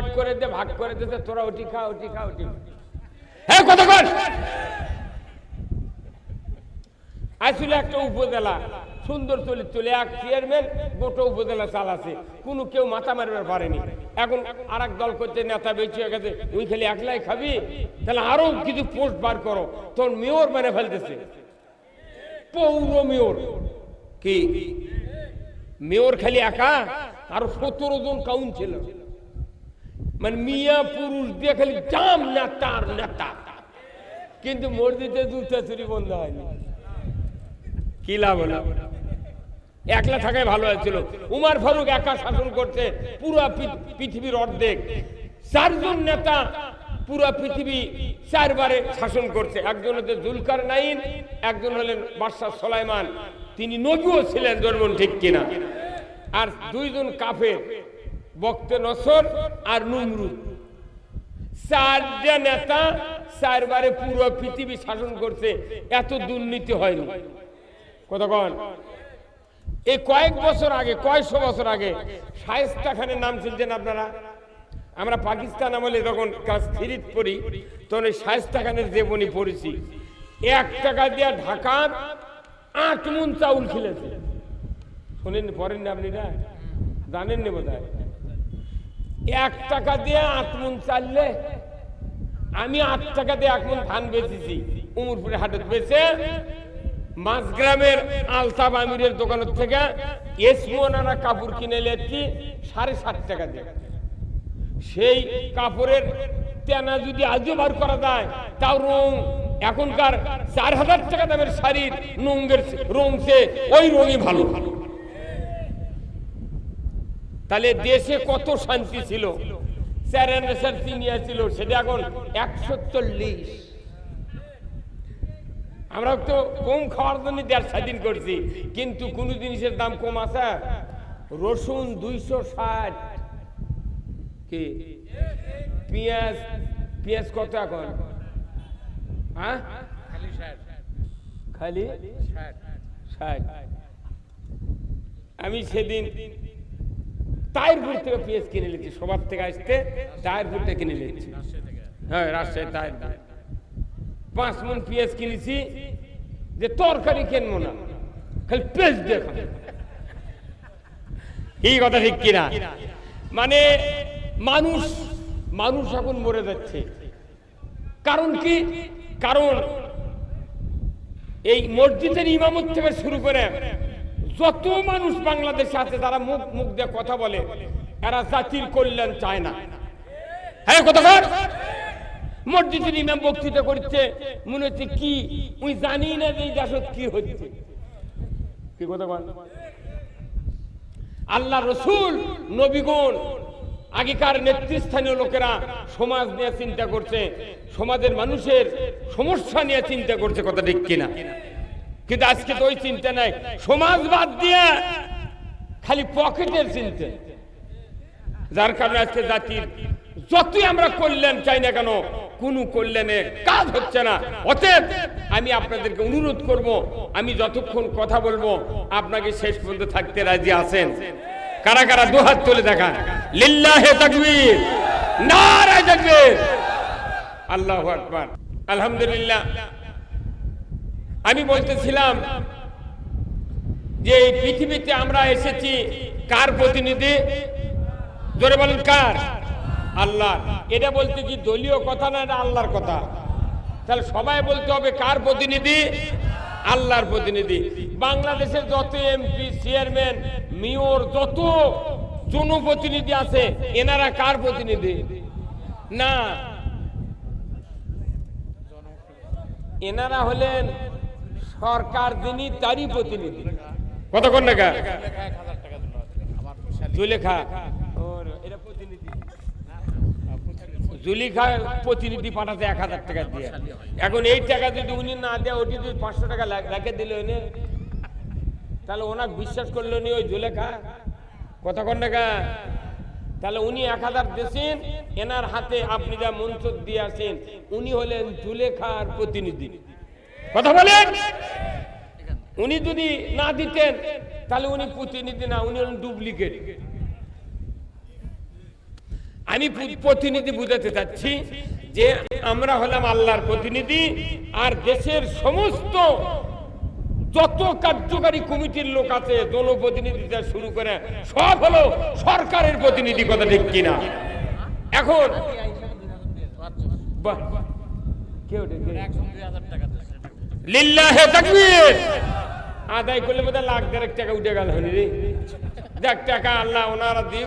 ভাট করে দে ভাগ করে দিতে তোরা ওটি খা ওটি খা ওটি। হ্যাঁ কত কর। আসলে একটা উপজেলা সুন্দর চলে চলে এক চেয়ারম্যান গোটা উপজেলা চালাছে। কোনো কেউ মাথা মারবার পারেনি। এখন আর এক দল করছে নেতা বেশি হয়ে গেছে। ওই খালি একলাই খাবি? তাহলে আরও কিছু পোস্ট বার করো। তোর মেয়র মেনে ফেলতেছে। পৌর মেয়র কি? মেয়র খালি একা? আর সতেরো জন কাউন্সিলর মানে মিয়া পুরুষ দিয়ে খালি জাম নেতা আর নেতা। কিন্তু মসজিদে জুতা চুরি বন্ধ হয়নি। কি লাভ হলো? একলা থাকায় ভালো হয়েছিল। উমার ফারুক একা শাসন করছে, পুরো পৃথিবীর অর্ধেক। চারজন নেতা পুরো পৃথিবী চারবারে শাসন করছে। একজন হচ্ছে জুলকার নাইন, একজন হলেন বাদশাহ সোলাইমান। তিনি নবীও ছিলেন জন্মন ঠিক কিনা। আর দুইজন কাফের। বক্তে নসর আর নুমরুদ। চারটা নেতা চারবারে পুরো পৃথিবী শাসন করছে, এত দুর্নীতি হয়নি। কতক্ষণ এই কয়েক বছর আগে কয়েকশো বছর আগে শায়েস্তা খানের নাম শুনছেন আপনারা? আমরা পাকিস্তান আমলে যখন ক্লাস থ্রিত পড়ি, তখন এই শায়েস্তা খানের জীবনী পড়েছি, এক টাকা দিয়ে ঢাকার আট মন চাউল খেলেছে। শোনেন পড়েন না আপনি না জানেন না বোধ এক টাকা দিয়ে আট মন চাললে, আমি আট টাকা দিয়ে এক মন ধান বেচেছি। উমরপুরে হাটত বেচে, মাঝগ্রামের আলতাব আমিরের দোকানের থেকে এসমোনারা কাপড় কিনে লেছি সাড়ে সাত টাকা দিয়ে। সেই কাপড়ের তেনা যদি আজও বার করা যায়, তাও রং। এখনকার চার হাজার টাকা দামের শাড়ির নঙ্গের রং সে ওই রঙই ভালো। তাহলে দেশে কত শান্তি ছিল? স্যারেন্ডার তিনিয়া ছিল, সেটা এখন একশো চল্লিশ। আমরা তো কম খাওয়ার জন্য দেড় স্বাধীন করছি, কিন্তু কোন জিনিসের দাম কম আছে? রসুন দুইশো ষাট। কি? পেঁয়াজ পেঁয়াজ কত এখন? হ্যাঁ? খালি ষাট। আমি সেদিন তাইরপুর থেকে পেঁয়াজ কিনে নিয়েছি, সবার থেকে আসতে তাইরপুর থেকে কিনে নিয়েছি। হ্যাঁ রাজশাহী তাইরপুর। পাঁচ মন পেঁয়াজ কিনেছি, যে তরকারি কিনবো না, খালি পেঁয়াজ দেখা এই কথা ঠিক কিনা? মানে মানুষ মানুষ এখন মরে যাচ্ছে। কারণ কি? কারণ এই মসজিদের ইমামত থেকে শুরু করে যত মানুষ বাংলাদেশে আছে তারা মুখ মুখ দিয়ে কথা বলে, এরা জাতির কল্যাণ চায় না। হ্যাঁ কথা মসজিদের ইমাম বক্তৃতা করছে মনে হচ্ছে কি? উনি জানি না যে দেশত কি হচ্ছে। কি কথা আল্লাহ রসুল, নবীগণ, আগেকার নেতৃস্থানীয় লোকেরা সমাজ নিয়ে চিন্তা করছে, সমাজের মানুষের সমস্যা নিয়ে চিন্তা করছে, কথা ঠিক কিনা? কিন্তু আজকে তো ওই চিন্তা নাই। সমাজ বাদ দিয়ে খালি পকেটের চিন্তা। যার কারণে আজকে জাতির যতই আমরা কল্যাণ চাই না কেন, কোন কল্যাণের কাজ হচ্ছে না। অতএব আমি আপনাদেরকে অনুরোধ করব, আমি যতক্ষণ কথা বলব, আপনাকে শেষ পর্যন্ত থাকতে রাজি আছেন। কারা কারা দুহাত তুলে দেখান? লিল্লাহে তাকবীর, নারায়ে তাকবীর। আল্লাহু আকবার। আলহামদুলিল্লাহ। আমি বলতেছিলাম যে এই পৃথিবীতে আমরা এসেছি কার প্রতিনিধি? জোরে বলেন, কার? আল্লাহ। এটা বলতে কি দলীয় কথা না এটা আল্লাহর কথা? তাহলে সবাই বলতে হবে কার প্রতিনিধি? আল্লাহর প্রতিনিধি। বাংলাদেশের যত এমপি চেয়ারম্যান মেয়র যত জনপ্রতিনিধি আছে, এনারা কার প্রতিনিধি? না। এনারা হলেন সরকার যিনি তারই প্রতিনিধি। কতক্ষণ টাকা জুলেখা। এটা প্রতিনিধি। জুলিখা প্রতিনিধি পাঠাতে এক হাজার টাকা দিয়ে। এখন এই টাকা যদি উনি না দেয় ওটি যদি পাঁচশো টাকা রেখে দিল এনে তাহলে ওনাকে বিশ্বাস করল নি ওই জুলেখা। কতক্ষণ টাকা তাহলে উনি এক হাজার দিয়েছেন এনার হাতে আপনি যা মঞ্চ দিয়ে আসেন উনি হলেন জুলেখার প্রতিনিধি। কথা বলেন? উনি যদি না দিতেন তাহলে উনি প্রতিনিধি না উনি হলেন ডুপ্লিকেট আমি প্রতিনিধি বুঝাতে চাচ্ছি যে আমরা হলাম আল্লাহর প্রতিনিধি আর দেশের সমস্ত যত কার্যকারী কমিটির লোক আছে জনপ্রতিনিধি থেকে শুরু করে সব হলো সরকারের প্রতিনিধি কথা ঠিক কিনা? এখন বাহ, কে ওটা, কে? লিল্লাহে তাকবীর। আদায় করলে বোধহয় লাখ দেড়েক টাকা উঠে গেল হনি রে। দেখ টাকা আল্লাহ ওনারা দিয়ে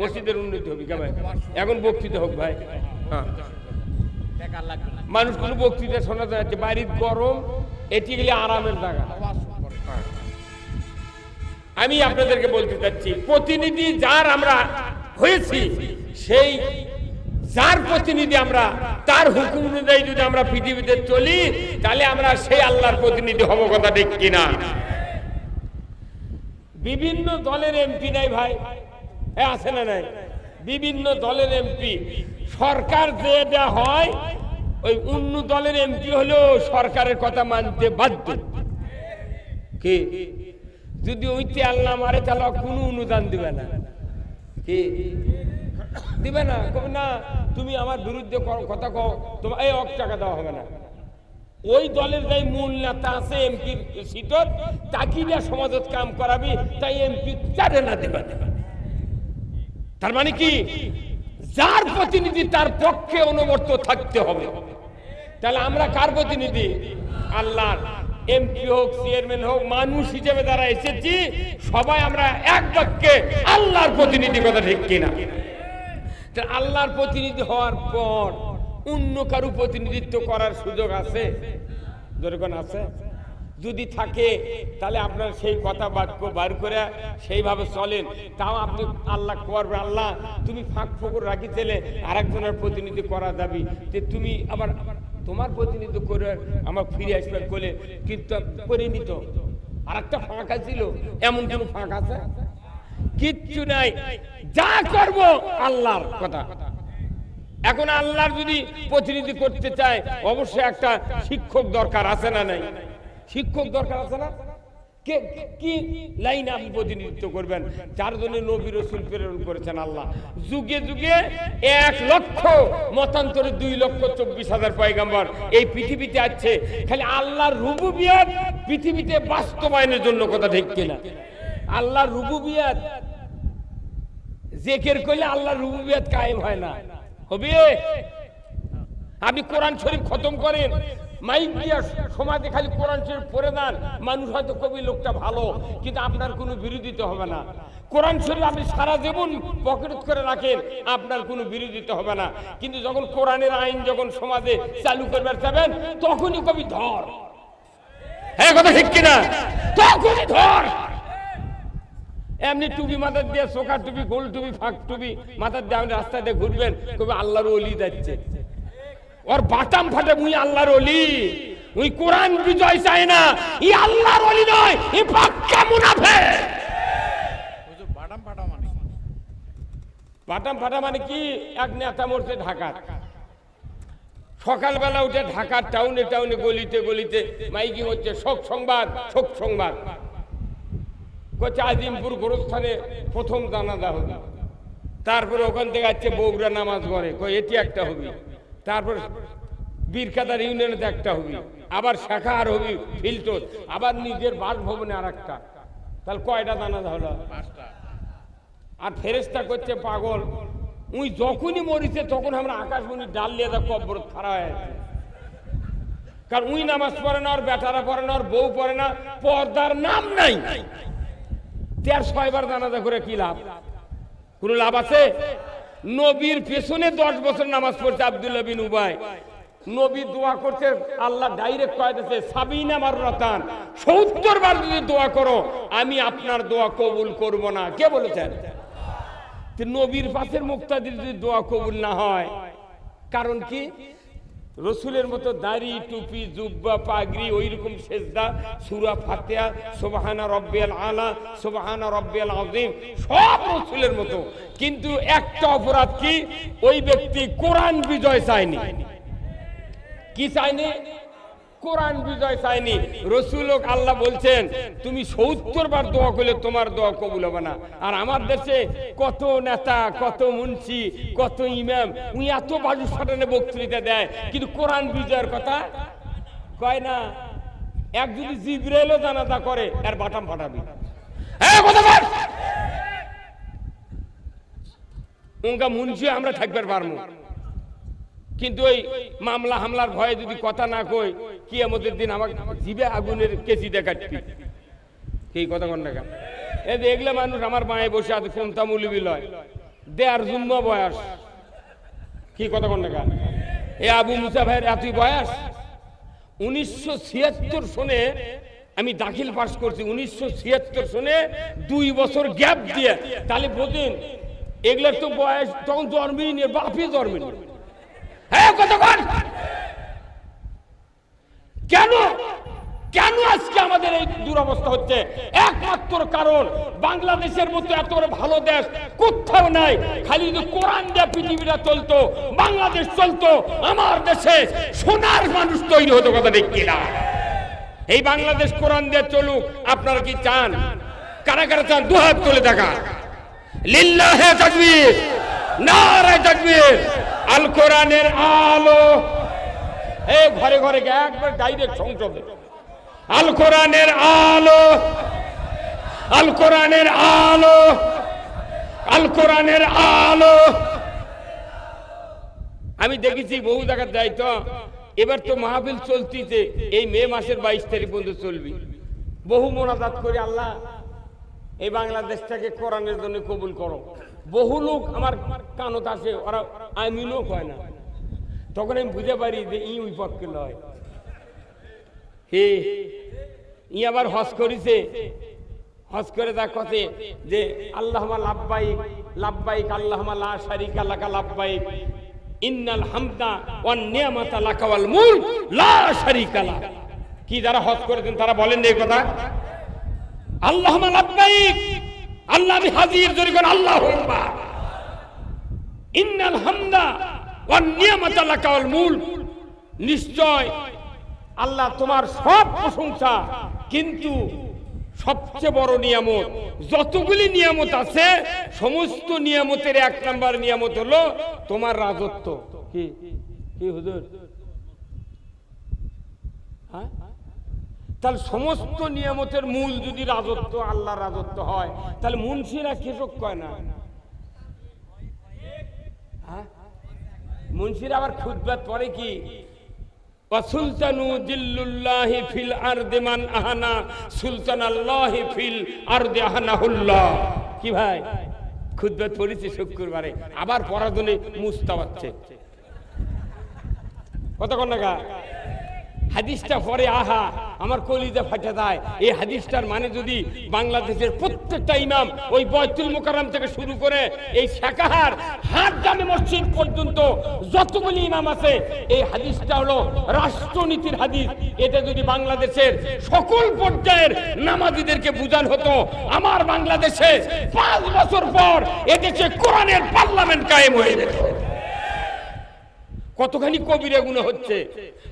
মসজিদের উন্নতি হবে, কে ভাই? এখন বক্তৃতা হোক ভাই। হ্যাঁ। মানুষ কোনো বক্তৃতা শোনা যাচ্ছে বাড়ির গরম, এটি গেলে আরামের জায়গা। আমি আপনাদেরকে বলতে চাচ্ছি, প্রতিনিধি যার আমরা হয়েছি, সেই যার প্রতিনিধি আমরা, তার হুকুম অনুযায়ী যদি আমরা পৃথিবীতে চলি, তাহলে আমরা সেই আল্লাহর প্রতিনিধি হব কথা ঠিক কিনা? বিভিন্ন দলের এমপি নাই ভাই। হ্যাঁ আছে না নাই? বিভিন্ন দলের এমপি। সরকার যে যেটা হয়, ওই অন্য দলের এমপি হলেও সরকারের কথা মানতে বাধ্য। কি? যদি ওইতে আল্লাহ মারে, তাহলে কোনো অনুদান দিবে না। কি? দিবে না, কবে না, তুমি আমার বিরুদ্ধে কথা কও তোমার এই অক টাকা দেওয়া হবে না। ওই দলের যাই মূল নেতা আছে এমপির সিটত তাকে দিয়ে সমাজত কাম করাবি, তাই এমপি চারে না দেবে। তার মানে কি? যার প্রতিনিধি তার পক্ষে অনুবর্ত থাকতে হবে। তাহলে আমরা কার প্রতিনিধি? আল্লাহর। এমপি হোক, চেয়ারম্যান হোক, মানুষ হিসেবে যারা এসেছি, সবাই আমরা এক বাক্যে আল্লাহর প্রতিনিধি কথা ঠিক কিনা? আল্লাহর প্রতিনিধি হওয়ার পর অন্য কারু প্রতিনিধিত্ব করার সুযোগ আছে? যেরকম আছে? যদি থাকে, তাহলে আপনার সেই কথা বাক্য বার করে সেইভাবে চলেন। তাও আপনি আল্লাহ করবে, আল্লাহ, তুমি ফাঁক ফোকর রাখি ছেলে, আরেকজনের প্রতিনিধি করা যাবি যে তুমি আবার তোমার প্রতিনিধিত্ব করে আমার ফিরে আসবে বলে কিন্তু করে নিত আর একটা ফাঁকা ছিল, এমন কোন ফাঁক আছে? কিচ্ছু নাই। যা করব আল্লাহর কথা। এখন আল্লাহর যদি প্রতিনিধি করতে চায়, অবশ্যই একটা শিক্ষক দরকার আছে না নাই? শিক্ষক দরকার আছে না? কে আপনি প্রতিনিধিত্ব করবেন? নবী রসুল প্রেরণ করেছেন আল্লাহ। যুগে যুগে এক লক্ষ, মতান্তরে দুই লক্ষ চব্বিশ হাজার পয়গাম্বর এই পৃথিবীতে আছে। খালি আল্লাহর রুবুবিয়াত পৃথিবীতে বাস্তবায়নের জন্য কথা ঠিক কিনা? আল্লাহর রুবুবিয়াত। জেকের করলে আল্লাহর রুবুবিয়াত কায়েম হয় না। হবে আপনি কোরআন শরীফ খতম করেন, মাইক দিয়া সমাজে খালি কোরআন শরীফ পড়ে দেন মানুষ হয়তো কবি লোকটা ভালো, কিন্তু আপনার কোনো বিরোধিতা হবে না। কোরআন শরীফ আপনি সারা জীবন পকেট করে রাখেন, আপনার কোনো বিরোধিতা হবে না। কিন্তু যখন কোরআনের আইন যখন সমাজে চালু করবার যাবেন, তখনই কবি ধর। হ্যাঁ কথা ঠিক কিনা? তখনই ধর। এমনি টুপি, মাথার দিয়ে চোখা টুপি, গোল টুপি, ফাঁক টুপি, মাথার দিয়ে আপনি রাস্তা দিয়ে ঘুরবেন, কবে আল্লাহর অলি যাচ্ছে। ওর বাটাম ফাটে, মুই আল্লাহর অলি ওই কোরআন বিজয় চায় না, ই আল্লাহর অলি নয়, ই পাক্কা মুনাফে বাটাম ফাটা মানে কি? এক নেতা মরছে ঢাকার। সকালবেলা উঠে ঢাকার টাউনে টাউনে গলিতে গলিতে, মাইকিং হচ্ছে, শোক সংবাদ শোক সংবাদ। করছে আজিমপুর গোরস্থানে প্রথম দানা। জানাজা হবে তারপরে ওখান থেকে আসছে বগুড়া নামাজ পড়ে কই এটি একটা হবি। তারপর বীরকাদার ইউনিয়নেতে একটা হবি। আবার শাখা আর হবি ফিল্টোর আবার নিজের বাসভবনে আর একটা তাহলে কয়টা দানা জানাজা হলো আর ফেরেস্তা করছে পাগল। উই যখনই মরিছে তখন আমরা আকাশমণি ডাল লিয়ে দা কব্বর খাড়া হয়ে কারণ উই নামাজ পড়ে না আর বেটারা পড়ে না আর বউ পড়ে না পর্দার নাম নাই। তের ছয়বার জানাজা করে কি লাভ? কোন লাভ আছে? নবীর পেছনে দশ বছর নামাজ পড়ছে আব্দুল্লাহ বিন উবাই। নবী দোয়া করছে, আল্লাহ ডাইরেক্ট কয়ে সাবিনা মার রতান সত্তর বার যদি দোয়া করো, আমি আপনার দোয়া কবুল করব না। কে বলেছেন? নবীর পাশের মুক্তাদির যদি দোয়া কবুল না হয়, কারণ কি? রসুলের মতো দাড়ি, টুপি, জুব্বা, পাগড়ি ওই রকম সেজদা, সুরা ফাতেহা, সোবাহানা রব্বেল আলা, সোবাহানা রব্বেল আজিম সব রসুলের মতো। কিন্তু একটা অপরাধ কি? ওই ব্যক্তি কোরআন বিজয় চায়নি। কি চায়নি? কোরআন বিজয় চায়নি রসুল আল্লাহ বলছেন, তুমি সত্তর বার দোয়া করলে তোমার দোয়া কবুল হবে না। আর আমার দেশে কত নেতা, কত মুন্সি, কত ইমাম, উনি এত বাজু সাটানে বক্তৃতা দেয়, কিন্তু কোরআন বিজয়ের কথা কয় না। এক যদি জিব্রাইলও জানাজা করে এর বাটাম ফাটাবি। উনকা মুন্সি আমরা থাকবার পারব কিন্তু ওই মামলা হামলার ভয়ে যদি কথা না কই কি আমাদের দিন আমার জিবে আগুনের কেসি দেখাচ্ছি কি কথা কন না এ দেখলে মানুষ আমার মায়ে বসে আছে, কোনটা মুলিবি লয়? দেয়ার জন্ম বয়স। কি কথা কন না এ আবু মুসা ভাইয়ের এতই বয়স, উনিশশো ছিয়াত্তর সনে আমি দাখিল পাস করছি, উনিশশো ছিয়াত্তর সনে দুই বছর গ্যাপ দিয়ে। তাহলে বোঝেন, এগুলোর তো বয়স, তখন জন্মেই নিয়ে বাপই কেন? কেন আজকে আমাদের এই দুরবস্থা হচ্ছে? একমাত্র কারণ বাংলাদেশের মতো এত ভালো দেশ কোথাও নাই। খালি যদি কোরআন দিয়ে পৃথিবীটা চলতো, বাংলাদেশ চলতো, আমার দেশে সোনার মানুষ তৈরি হতো কথা ঠিক কিনা? এই বাংলাদেশ কোরআন দিয়ে চলুক, আপনারা কি চান? কারা কারা চান? দু হাত তুলে দেখা। লিল্লাহে তাকবীর। নারে তাকবীর। আল কোরআনের আলো। এই ঘরে ঘরে গিয়ে একবার ডাইরেক্ট সংসদে আল কোরআনের আলো। আল কোরআনের আলো। আল কোরআনের আলো। আমি দেখেছি বহু জায়গায় যাই তো এবার তো মাহফিল চলতিছে। এই মে মাসের বাইশ তারিখ পর্যন্ত চলবি। বহু মোনাজাত করে আল্লাহ এই বাংলাদেশটাকে কোরআনের জন্য কবুল করো। বহু লোক আমার কানত আছে, ওরা আমিনও কয় না। তখন আমি বুঝে পারি যে ই ওই পক্ষে লয়। হে, ই আবার হজ করিছে। হজ করে তার কথে যে আল্লাহ লাভবাইক লাভবাইক আল্লাহ লা শারিকা লাকা লাভবাইক ইন্নাল হামদা ওয়ান নিয়ামাতা লাকা ওয়াল মুলক, লা শারিকা লাক কি যারা হজ করেছেন তারা বলেন এই কথা? আল্লাহ লাভবাইক আল্লাহ, আমি হাজির জোরে কোন আল্লাহ ইন্নাল হামদা ওয়াল মুলক। নিশ্চয় আল্লাহ তোমার সব প্রশংসা, কিন্তু সবচেয়ে বড় নিয়ামত, যতগুলি নিয়ামত আছে, সমস্ত নিয়ামতের এক নাম্বার নিয়ামত হলো তোমার রাজত্ব। কি? কি হুজুর? হ্যাঁ? তাহলে সমস্ত নিয়ামতের মূল যদি রাজত্ব আল্লাহ রাজত্ব হয়, তাহলে মুন্সিরা কৃষক কয় না? হ্যাঁ? মুন্সিরা আবার খুদবাত পরে কি? সুলতানু দিল্লুল্লাহি ফিল আরদি মান আহানা সুলতান আল্লাহি ফিল আরদি আহানাহুল্লাহ। কি ভাই? খুদবাত পড়েছি শুক্রবারে, আবার পড়ার জন্য মুস্তা পাচ্ছে কতক্ষণ নাগা হাদিসটা পরে আহা, আমার কলিজা ফাটে দেয় এই হাদিসটার মানে যদি বাংলাদেশের প্রত্যেকটা ইমাম ওই বয়তুল মোকাররম থেকে শুরু করে এই শাকাহার হাত জামে মসজিদ পর্যন্ত যতগুলি ইমাম আছে, এই হাদিসটা হলো রাষ্ট্রনীতির হাদিস। এটা যদি বাংলাদেশের সকল পর্যায়ের নামাজিদেরকে বুঝান হতো, আমার বাংলাদেশে পাঁচ বছর পর এদেশে কোরআনের পার্লামেন্ট কায়েম হয়ে যেত। কতখানি কবিরা গুণ হচ্ছে?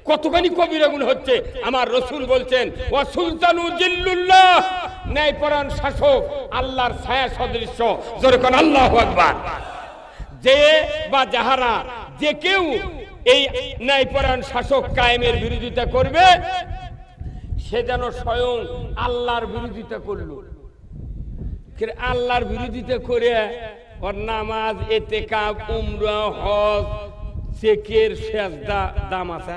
কতখানি কবিরা গুণ হচ্ছে? আমার রসুল বলছেন ও সুলতানু জিল্লুল্লাহ। শাসক, আল্লাহর ছায়া সদৃশ্য। যেরকম আল্লাহ আকবার। যে বা যাহারা, যে কেউ এই ন্যায়পরায়ণ শাসক কায়েমের বিরোধিতা করবে, সে যেন স্বয়ং আল্লাহর বিরোধিতা করল। আল্লাহর বিরোধিতা করে ওর নামাজ এতে কাপ উমরা, হজ চেকের শেষ দাম আছে।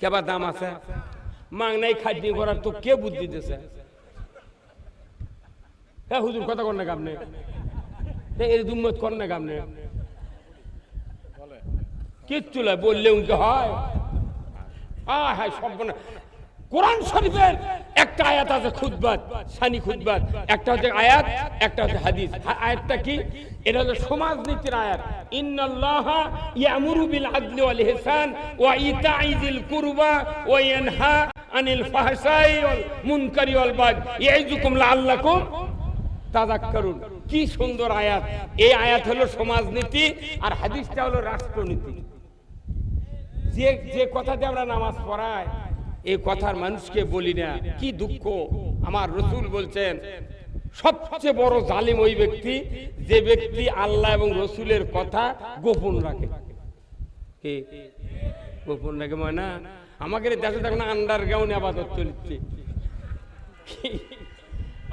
কেবা দাম আছে? মাংনাই খাদ্য করার তো কে বুদ্ধি দিতেছে হ্যাঁ হুজুর, কথা কর না কামনে। এর দুম্মত কর না আপনি কিচ্ছু নয় বললে উনকে হয়। আ হ্যাঁ সব কোরআন শরীফের একটা আয়াত আছে খুদবাত সানি খুদবাত একটা হচ্ছে আয়াত, একটা হচ্ছে হাদিস। আয়াতটা কি? এটা হলো সমাজনীতির আয়াত। ইন্নাল্লাহা ইয়ামুরু বিল আদলি ওয়াল ইহসান ওয়া ইতাই যিল কুরবা ওয়া ইয়ানহা আনিল ফাহশাই ওয়াল মুনকারি ওয়াল বাগ ইয়াইজুকুম লাআল্লাকুম তাযাক্কারুন। কি সুন্দর আয়াত। এই আয়াত হলো সমাজনীতি আর হাদিসটা হলো রাষ্ট্রনীতি। যে যে কথাতে আমরা নামাজ পড়াই এই কথার মানুষকে বলি না। কি দুঃখ? আমার রসুল বলছেন, সবচেয়ে বড় জালিম ওই ব্যক্তি যে ব্যক্তি আল্লাহ এবং রসুলের কথা গোপন রাখে। গোপন রাখে আমাকে দেশে দেখো না আন্ডারগ্রাউন্ড আবাদত চলছে।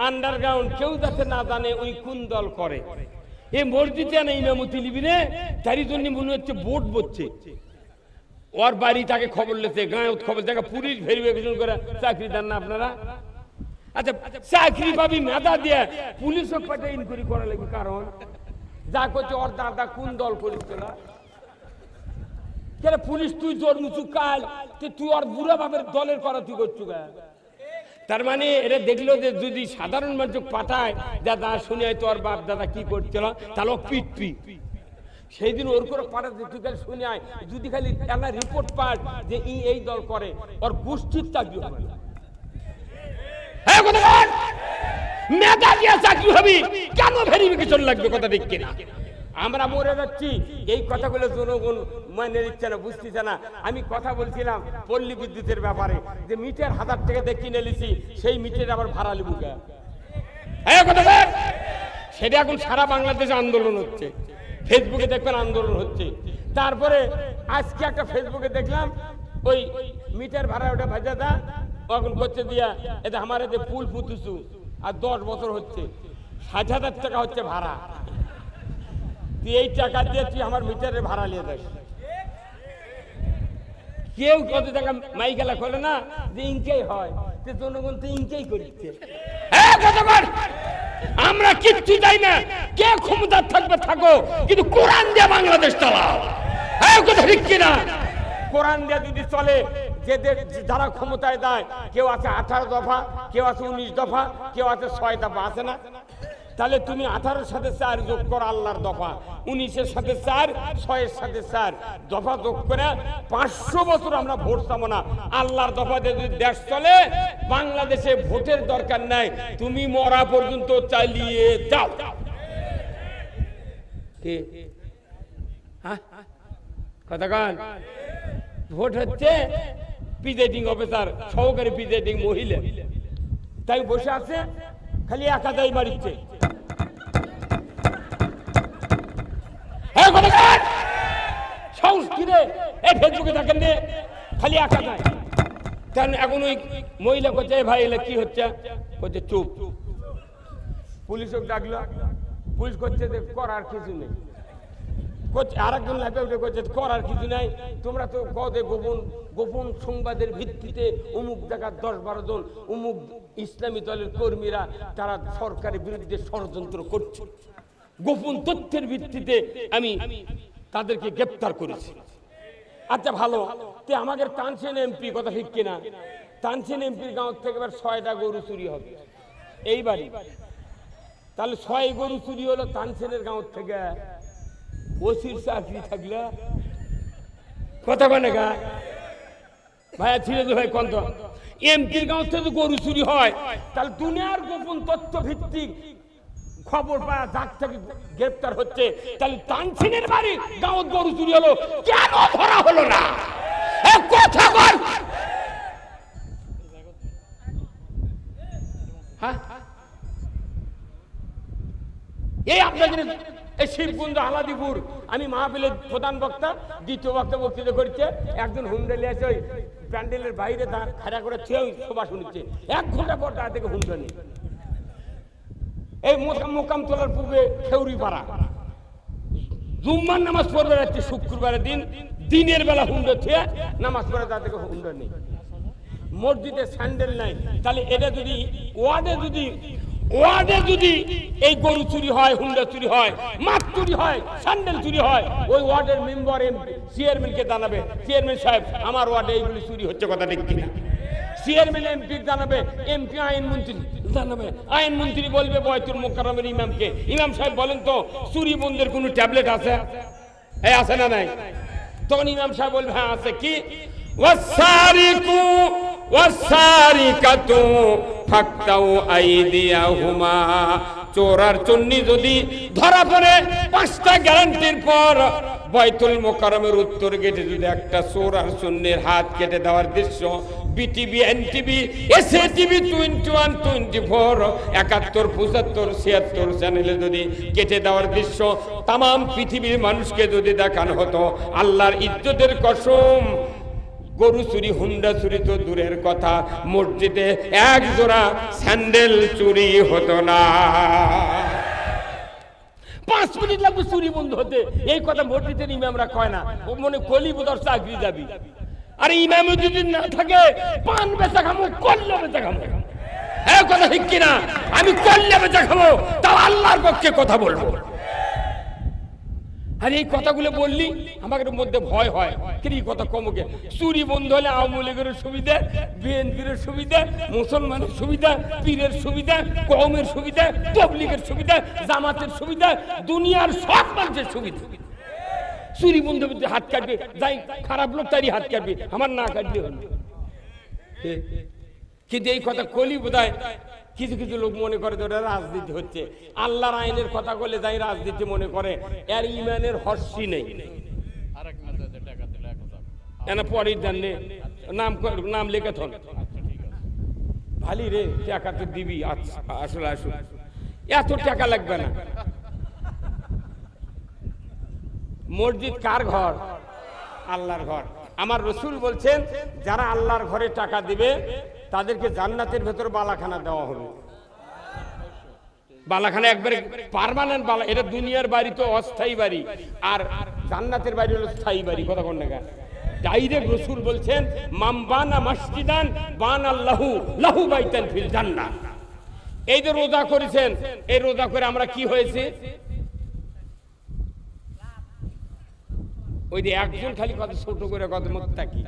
আন্ডারগ্রাউন্ড কেউ যাতে না জানে ওই কোন দল করে। এই মসজিদে না ইমামতি লিবি রে, তারই জন্য মনে হচ্ছে বোট বসছে। ওর বাড়ি তাকে খবর লেছে গায়ে খবর, দেখা, পুলিশ ভেরিফিকেশন করে চাকরি দেন না আপনারা। আচ্ছা চাকরি পাবি, মেধা দিয়ে পুলিশও পাঠে ইনকোয়ারি করা লাগবে কারণ যা করছে ওর দাদা কোন দল করেছিল কেন পুলিশ তুই জোর মুচু কাল তুই ওর বুড়া বাপের দলের করা তুই করছু তার মানে এটা দেখল যে যদি সাধারণ মানুষ পাঠায়, দাদা, শুনে তোর বাপ দাদা কি করছিল? তাহলে পিটপি সেই দিন ওর করে পাঠাতে তুই খালি শুনে আয়। যদি খালি একটা রিপোর্ট পাস যে ই এই দল করে, ওর গোষ্ঠীর চাকরি হবে। না। মেধা দিয়ে চাকরি হবি। কেন ভেরিফিকেশন লাগবে কথা ঠিক কিনা? আমরা মরে যাচ্ছি। এই কথাগুলো জনগণ মানে নিচ্ছে না, বুঝতেছে না। আমি কথা বলছিলাম পল্লী বিদ্যুতের ব্যাপারে, যে মিটার হাজার টাকা দিয়ে কিনে নিছি, সেই মিটার আবার ভাড়া লিবু কে? হ্যাঁ সেটা এখন সারা বাংলাদেশে আন্দোলন হচ্ছে। ফেসবুকে দেখবেন আন্দোলন হচ্ছে। তারপরে আজকে একটা ফেসবুকে দেখলাম, ওই মিটার ভাড়া ওটা ভাজা দা এখন করছে দিয়া এটা আমার এতে পুল পুতুছু, আর দশ বছর হচ্ছে। ষাট হাজার টাকা হচ্ছে ভাড়া। তুই এই টাকা দিয়ে তুই আমার মিটারে ভাড়া নিয়ে দেখ কেউ কত টাকা মাইকেলা খোলে না যে ইনকেই হয়। জনগণ তো ইনকেই করিচ্ছে। হ্যাঁ কতবার আমরা কিচ্ছু চাই না। কে ক্ষমতা থাকবে থাকো, কিন্তু কোরআন দিয়ে বাংলাদেশ চালাও। হ্যাঁ কথা ঠিক কিনা? কোরআন দিয়ে যদি চলে যেদের যারা ক্ষমতায় দেয়, কেউ আছে আঠারো দফা, কেউ আছে উনিশ দফা, কেউ আছে ছয় দফা, আছে না? তাহলে তুমি আঠারোর সাথে চার যোগ করো আল্লাহর দফা। উনিশের সাথে চার, ছয়ের সাথে চার। দফা যোগ করে পাঁচশো বছর আমরা ভোট চাবো না। আল্লাহর দফা যদি দেশ চলে, বাংলাদেশে ভোটের দরকার নাই। তুমি মরা পর্যন্ত চালিয়ে যাও। কে? হ্যাঁ? কন। ভোট হচ্ছে প্রিজাইডিং অফিসার সহকারী প্রিজাইডিং মহিলা। তাই বসে আছে? খালি একাদাই মারিচ্ছে হ্যাঁ কথাকার সাহস খালি একা যায় কেন এখন ওই মহিলা করছে ভাই, এলে কি হচ্ছে? পুলিশও পুলিশ করছে করার কিছু নেই। করছে আরেকজন লাইফে উঠে করছে করার কিছু নাই। তোমরা তো কদে গোপন গোপন সংবাদের ভিত্তিতে অমুক জায়গার দশ বারো জন, অমুক ইসলামী দলের কর্মীরা, তারা সরকারের বিরুদ্ধে ষড়যন্ত্র করছে। গোপন তথ্যের ভিত্তিতে আমি তাদেরকে গ্রেপ্তার করেছি। আচ্ছা ভালো। তে আমাদের তানসেন এমপি কথা ঠিক কিনা? তানসেন এমপির গাঁও থেকে এবার ছয়টা গরু চুরি হবে। এইবারই। তাহলে ছয় গরু চুরি হলো তানসেনের গাঁও থেকে। ওসির চাকরি থাকলে কথা বলে গা। ভাইয়া ছিল তো ভাই কন্ত এমপির গাঁও থেকে গরু চুরি হয়, তাহলে দুনিয়ার গোপন তথ্য ভিত্তিক খবর পাওয়া যাক থেকে গ্রেপ্তার হচ্ছে। তাহলে তানসিনের বাড়ি গাঁত গরু চুরি হলো, কেন ধরা হলো না? কথা বল হ্যাঁ? এই আপনাদের এই শিবকুন্দ আলাদিপুর আমি মাহফিলের প্রধান বক্তা, দ্বিতীয় বক্তা বক্তৃতা করছে। একজন হুন্ডা নিয়ে এসে ওই প্যান্ডেলের বাইরে তার খাড়া করে ওই সভা শুনছে। এক ঘণ্টা পর তার থেকে হুন্ডা নেই। এই মোকাম তোলার পূর্বে খেউরি পাড়া জুম্মার নামাজ পড়বে যাচ্ছে শুক্রবারের দিন, দিনের বেলা হুন্ডা থুয়ে নামাজ পড়ে তার থেকে হুন্ডা নেই। মসজিদে স্যান্ডেল নাই। তাহলে এটা যদি ওয়ার্ডে যদি ওয়ার্ডে যদি এই গরু চুরি হয়, হুন্ডা চুরি হয়, মাছ চুরি হয়, স্যান্ডেল চুরি হয়, ওই ওয়ার্ডের মেম্বার চেয়ারম্যানকে জানাবে, চেয়ারম্যান সাহেব, আমার ওয়ার্ডে এইগুলি চুরি হচ্ছে কথা ঠিক কিনা? চেয়ারম্যান এমপি জানাবে, এমপি আইন মন্ত্রী জানাবে। আইন মন্ত্রী বলবে, বয়তুল মোকাররমের ইমামকে। ইমাম সাহেব বলেন তো, চুরি বন্ধের কোনো ট্যাবলেট আছে? এই আছে না নাই? তখন ইমাম সাহেব বলবে হ্যাঁ আছে কি? ওয়াসারিকু ওয়াসারিকাতু ফাক্তাউ আইদিয়াহুমা চোরার চুন্নি যদি ধরা পড়ে, পাঁচটা গ্যারান্টির পর বয়তুল মোকারমের উত্তর গেটে যদি একটা চোর আর চুন্নির হাত কেটে দেওয়ার দৃশ্য, BTV, NTV SA TV twenty one, twenty four, একাত্তর, পঁচাত্তর, ছিয়াত্তর চ্যানেলে যদি কেটে দেওয়ার দৃশ্য তাম পৃথিবীর মানুষকে যদি দেখানো হতো, আল্লাহর ইজ্জতের কসম গরু চুরি, হুন্ডা চুরি তো দূরের কথা। মসজিদে এক জোড়া স্যান্ডেল চুরি হতো না। পাঁচ মিনিট লাগবে চুরি বন্ধ হতে। এই কথা মসজিদের ইমামরা কয় না। ও মনে কলি বোধর চাকরি যাবি। আরে ইমাম যদি না থাকে, পান বেচা খামো, কল্লা বেচা খামো। কথা ঠিক কিনা? আমি কল্লা বেচা খামো, তাও আল্লাহর পক্ষে কথা বলব। আর এই কথাগুলো বললি আমাদের মধ্যে ভয় হয়। কি এই কথা কমকে চুরি বন্ধ হলে আওয়ামী লীগের সুবিধা বিএনপির সুবিধা মুসলমানের সুবিধা পীরের সুবিধা কওমের সুবিধা তবলিগের সুবিধা জামাতের সুবিধা দুনিয়ার সব মানুষের সুবিধা। চুরি বন্ধ হাত কাটবে যাই খারাপ লোক তারই হাত কাটবে আমার না এ, কিন্তু এই কথা কলি বোধহয় কিছু কিছু লোক মনে করে যে ওটা রাজনীতি হচ্ছে। আল্লাহর আইনের কথা বলে যাই রাজনীতি মনে করে এর ইমানের হর্ষি নেই। পরের জানলে নাম নাম লেখে থন। ভালি রে টাকা তো দিবি আচ্ছা, আসলে আসলে এত টাকা লাগবে না। মসজিদ কার ঘর? আল্লাহর ঘর। আমার রসুল বলছেন যারা আল্লাহর ঘরে টাকা দিবে তাদেরকে জান্নাতের ভেতর বালাখানা দেওয়া হবে। বালাখানা একবারে পারমানেন্ট বালা এটা দুনিয়ার বাড়ি তো অস্থায়ী বাড়ি। আর জান্নাতের বাড়ি হলো স্থায়ী বাড়ি, কথা কোন টাকা ডাইরেক্ট রসুল বলছেন মাম বানা মাসজিদান বান আল্লাহু লাহু বাইতান ফিল জান্নাত এই যে রোজা করেছেন, এই রোজা করে আমরা কি হয়েছে? ওই যে একজন খালি কত ছোট করে, কত মোত্তাকি।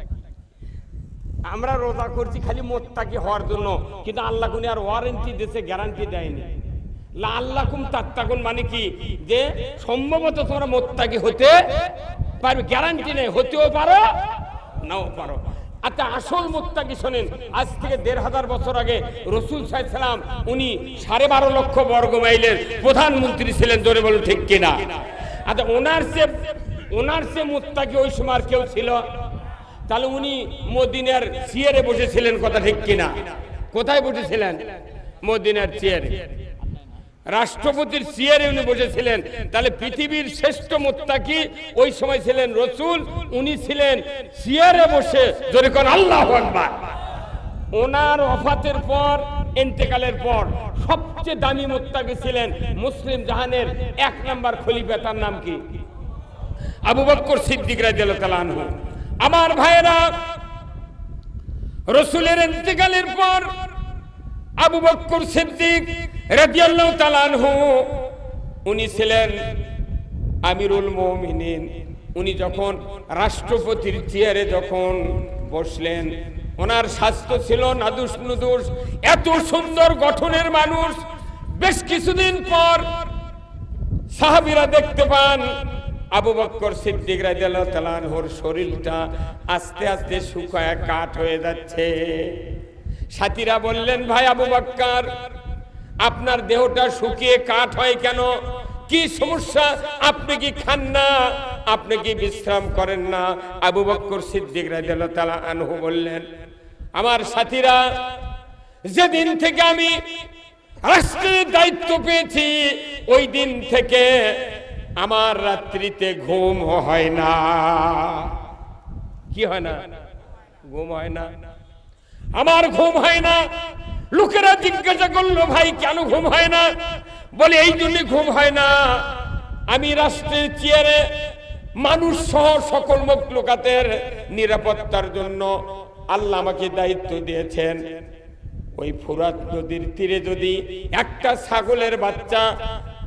আমরা রোজা করছি খালি মোত্তাকি হওয়ার জন্য? কিন্তু আল্লাহ কোন আর ওয়ারেন্টি দিয়েছে গ্যারান্টি দেয়নি। আল্লাহ কুম তাত্তাকুন মানে কি? যে সম্ভবত তোমরা মোত্তাকি হতে পারবে গ্যারান্টি নেই, হতেও পারো, নাও পারো। আচ্ছা আসল মোত্তাকি শোনেন, আজ থেকে দেড় হাজার বছর আগে রসুল সাল্লাম উনি সাড়ে বারো লক্ষ বর্গ মাইলের প্রধানমন্ত্রী ছিলেন, জোরে বলুন ঠিক কিনা? আচ্ছা ওনার সে ওনার সে মোত্তাকি ওই সময় কেউ ছিল? তাহলে উনি মদিনার চেয়ারে বসেছিলেন, কথা ঠিক কিনা? কোথায় বসেছিলেন? মদিনার চেয়ারে রাষ্ট্রপতির চেয়ারে উনি বসেছিলেন। তাহলে পৃথিবীর শ্রেষ্ঠ মোত্তাকি ওই সময় ছিলেন রসুল, উনি ছিলেন চেয়ারে বসে যদি কোন, আল্লাহ আকবার। ওনার অফাতের পর, ইন্তেকালের পর সবচেয়ে দামি মোত্তাকি ছিলেন মুসলিম জাহানের এক নাম্বার খলিফা, তার নাম কি? আবু বক্কর সিদ্দিক রাদিয়াল্লাহু তাআলা আনহু। আমার ভাইয়েরা, রসুলের ইন্তেকালের পর আবু বক্কর সিদ্দিক রাদিয়াল্লাহু তাআলা আনহু, উনি ছিলেন আমিরুল মুমিনিন। উনি যখন রাষ্ট্রপতির চেয়ারে যখন বসলেন, ওনার স্বাস্থ্য ছিল নাদুস নুদুস এত সুন্দর গঠনের মানুষ। বেশ কিছুদিন পর সাহাবিরা দেখতে পান আবু বক্কর সিদ্দিক রাদিয়াল্লাহু তাআলা আনহুর শরীরটা আস্তে আস্তে শুকায় কাঠ হয়ে যাচ্ছে। সাথীরা বললেন, ভাই আবু বক্কর, আপনার দেহটা শুকিয়ে কাঠ হয় কেন? কি সমস্যা? আপনি কি খান না? আপনি কি বিশ্রাম করেন না? আবু বক্কর সিদ্দিক রাদিয়াল্লাহু তাআলা আনহু বললেন, আমার সাথীরা, যেদিন থেকে আমি রাষ্ট্রের দায়িত্ব পেয়েছি, ওই দিন থেকে আমার রাত্রিতে ঘুম হয় না। কি হয় না? ঘুম হয় না। আমার ঘুম হয় না। লোকেরা জিজ্ঞাসা করল, ভাই, কেন ঘুম হয় না? বলে, এই জন্য ঘুম হয় না। আমি রাষ্ট্রের চেয়ারে মানুষ সহ সকল লোকাতের নিরাপত্তার জন্য আল্লাহ আমাকে দায়িত্ব দিয়েছেন। ওই ফুরাত নদীর তীরে যদি একটা ছাগলের বাচ্চা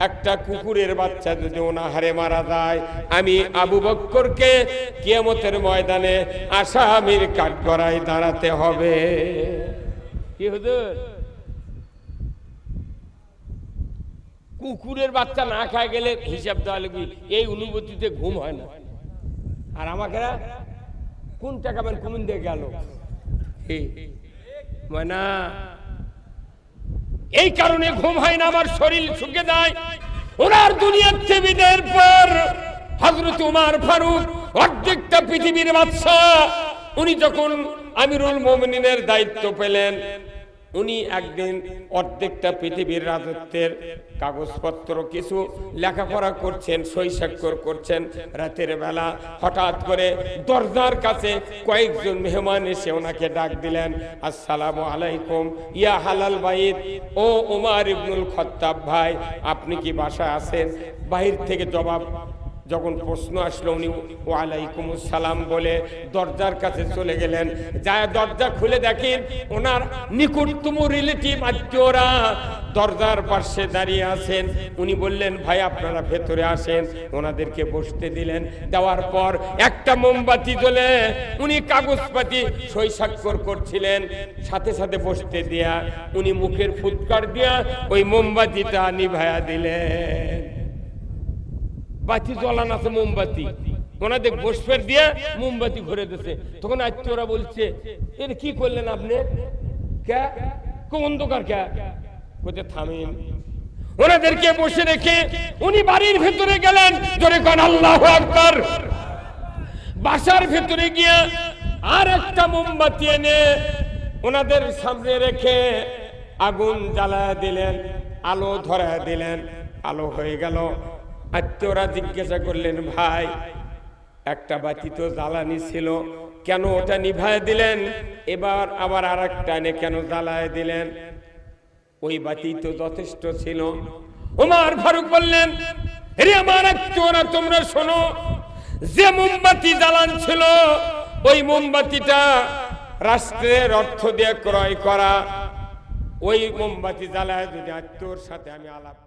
একটা কুকুরের বাচ্চা যদি অনাহারে মারা যায়, আমি আবু বক্করকে কিয়ামতের ময়দানে আসামির কাঠগড়ায় দাঁড়াতে হবে। কি হুজুর? কুকুরের বাচ্চা না খায় গেলে হিসাব দেওয়া লাগবে, এই অনুভূতিতে ঘুম হয় না। আর আমাকে কোন টাকা মানে কুমিন দিয়ে গেল ময়না এই কারণে ঘুম হয় না, আমার শরীর শুকে যায়। ওনার দুনিয়ার বিদের পর হজরত উমার ফারুক অর্ধেকটা পৃথিবীর বাদশাহ। উনি যখন আমিরুল মোমিনের দায়িত্ব পেলেন উনি একদিন অর্ধেকটা পৃথিবীর রাজত্বের কাগজপত্র কিছু লেখাপড়া করছেন স্বাক্ষর করছেন। রাতের বেলা হঠাৎ করে দরজার কাছে কয়েকজন মেহমান এসে ওনাকে ডাক দিলেন, আসসালামু আলাইকুম, ইয়া হালাল বাইত, ও উমার ইবনুল খত্তাব ভাই, আপনি কি বাসায় আছেন? বাহির থেকে জবাব যখন প্রশ্ন আসলো উনি ওয়ালাইকুম সালাম বলে দরজার কাছে চলে গেলেন। যা দরজা খুলে দেখেন ওনার নিকটতম রিলেটিভ আত্মীয়রা দরজার পাশে দাঁড়িয়ে আছেন। উনি বললেন, ভাই, আপনারা ভেতরে আসেন। ওনাদেরকে বসতে দিলেন। দেওয়ার পর একটা মোমবাতি জ্বলে উনি কাগজপাতি সই স্বাক্ষর করছিলেন। সাথে সাথে বসতে দেয়া উনি মুখের ফুৎকার দিয়া ওই মোমবাতিটা নিভায়া দিলেন। বাতি জ্বলান আছে মোমবাতি। ওনাদের বসফের দিয়ে মোমবাতি ঘুরে দিছে। তখন আত্মীয়রা বলছে, এর কি করলেন আপনি? কে? অন্ধকার কে? কোথায় থামেন। ওনাদেরকে বসে রেখে উনি বাড়ির ভেতরে গেলেন। জোরে কন, আল্লাহ আকবার! বাসার ভেতরে গিয়ে আর একটা মোমবাতি এনে ওনাদের সামনে রেখে আগুন জ্বালায় দিলেন, আলো ধরা দিলেন, আলো হয়ে গেল। আত্মীয়রা জিজ্ঞাসা করলেন, ভাই, একটা বাতি তো জ্বালানি ছিল, কেন ওটা নিভায় দিলেন? এবার আবার আর একটা এনে কেন জ্বালায় দিলেন? ওই বাতি তো যথেষ্ট ছিল। ওমার ফারুক বললেন রে আমার আত্মীয়রা, তোমরা শোনো, যে মোমবাতি জ্বালান ছিল, ওই মোমবাতিটা রাষ্ট্রের অর্থ দিয়ে ক্রয় করা। ওই মোমবাতি জ্বালায় যদি আত্মীয়র সাথে আমি আলাপ